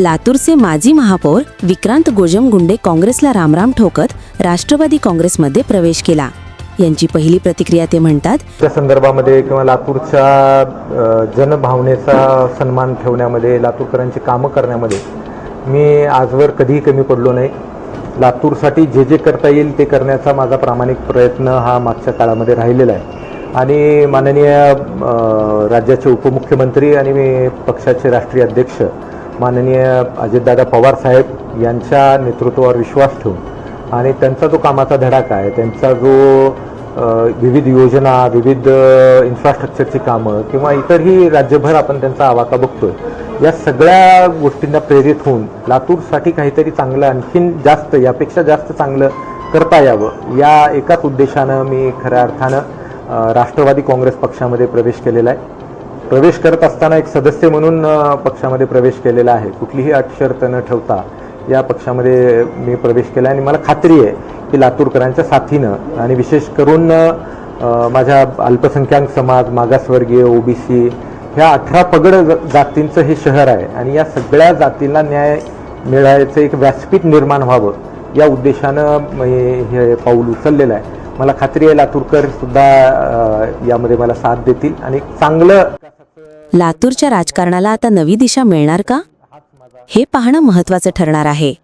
लातूरचे माजी महापौर विक्रांत गोजमगुंडे काँग्रेसला रामराम ठोकत राष्ट्रवादी काँग्रेसमध्ये प्रवेश केला. यांची पहिली प्रतिक्रिया ते म्हणतात त्या संदर्भामध्ये किंवा लातूरच्या जनभावनेचा सन्मान ठेवण्यामध्ये लातूरकरांची कामं करण्यामध्ये मी आजवर कधीही कमी पडलो नाही. लातूरसाठी जे जे करता येईल ते करण्याचा माझा प्रामाणिक प्रयत्न हा मागच्या काळामध्ये राहिलेला आहे. आणि माननीय राज्याचे उपमुख्यमंत्री आणि मी पक्षाचे राष्ट्रीय अध्यक्ष माननीय अजितदादा पवार साहेब यांच्या नेतृत्वावर विश्वास ठेवून आणि त्यांचा जो कामाचा धडाका आहे त्यांचा जो विविध योजना विविध इन्फ्रास्ट्रक्चरची कामं किंवा इतरही राज्यभर आपण त्यांचा आवाका बघतोय या सगळ्या गोष्टींना प्रेरित होऊन लातूरसाठी काहीतरी चांगलं आणखीन जास्त यापेक्षा जास्त चांगलं करता यावं या एकाच उद्देशानं मी खऱ्या अर्थानं राष्ट्रवादी काँग्रेस पक्षामध्ये प्रवेश केलेला आहे. प्रवेश करत असताना एक सदस्य म्हणून पक्षामध्ये प्रवेश केलेला आहे. कुठलीही अटशर्त न ठेवता या पक्षामध्ये मी प्रवेश केला आणि मला खात्री आहे की लातूरकरांच्या साथीनं आणि विशेष करून माझ्या अल्पसंख्याक समाज मागासवर्गीय ओबीसी ह्या अठरा पगड ज- जातींचं हे शहर आहे. आणि या सगळ्या जातींना न्याय मिळायचं एक व्यासपीठ निर्माण व्हावं या उद्देशानं मी हे पाऊल उचललेलं आहे. मला खात्री आहे लातूरकर सुद्धा यामध्ये मला साथ देतील. आणि एक चांगलं लातूरच्या राजकारणाला आता नवी दिशा मिळणार का? हे पाहणं महत्वाचं ठरणार आहे.